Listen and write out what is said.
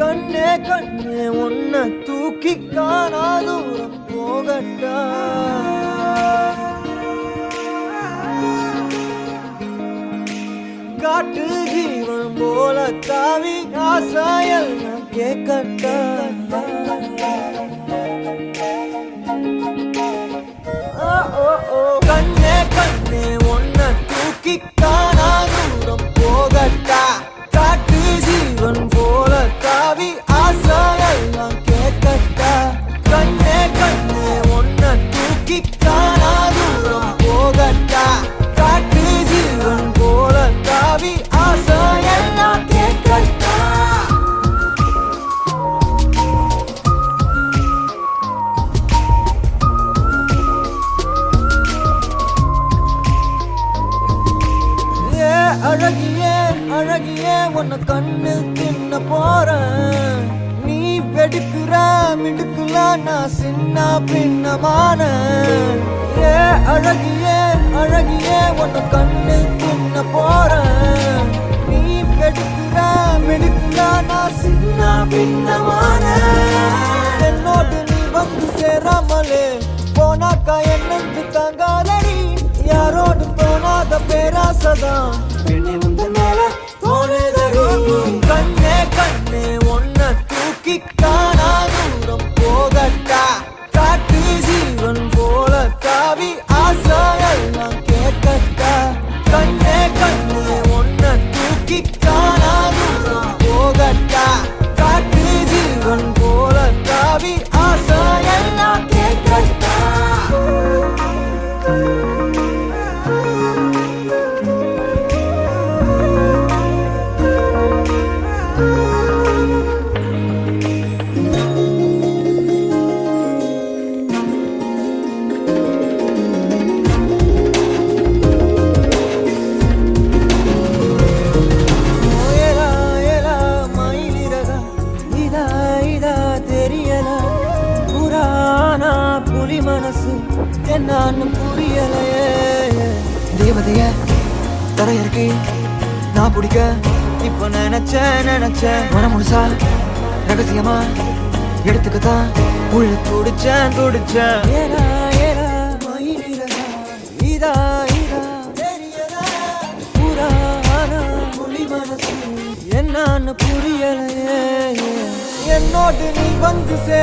கண்ணே கண்ணே உன்னை தூக்கி காணாதூரம் போகட்டா. காட்டு ஜீவன் போல தாவி ஆசாயல் கேட்கட்டா. தூக்கி காணாதூரம் போகட்டா? காட்டு ஜீவன் போல தாவி ஆசாயெல்லாம் கேட்கட்டா? அழகியே அழகியே உன்னை கண்ணு தின்ன போறேன். கெடுக்கிற வெடுக்குற மிடுக்குல நான் சின்ன பின்னமான. ஏ அழகியே அழகியே உன்னை கண்ணு தின்ன போறேன். நீ கெடுக்கிற மிடுக்குல நான் சின்ன பின்னமான. என்னோடு நீ வந்து சேராமலே போனாக்கா என்னென்று தங்காதடி யாரோடு போனாத பேராசதான். தூக்கி காணா மனசு என்னான்னு புரியலையே. தேவதைய தரையிறக்கி நான் பிடிக்க இப்ப நினைச்ச நினைச்ச மனம் முழுசா ரகசியமா எடுத்துக்கத்தான் உள்ள துடிச்சேன் துடிச்சேன். ஏலா ஏலா இதா இதா தெரியல. புராணா மனசு என்னான்னு புரியலையே. என்னோடு நீ வந்து சே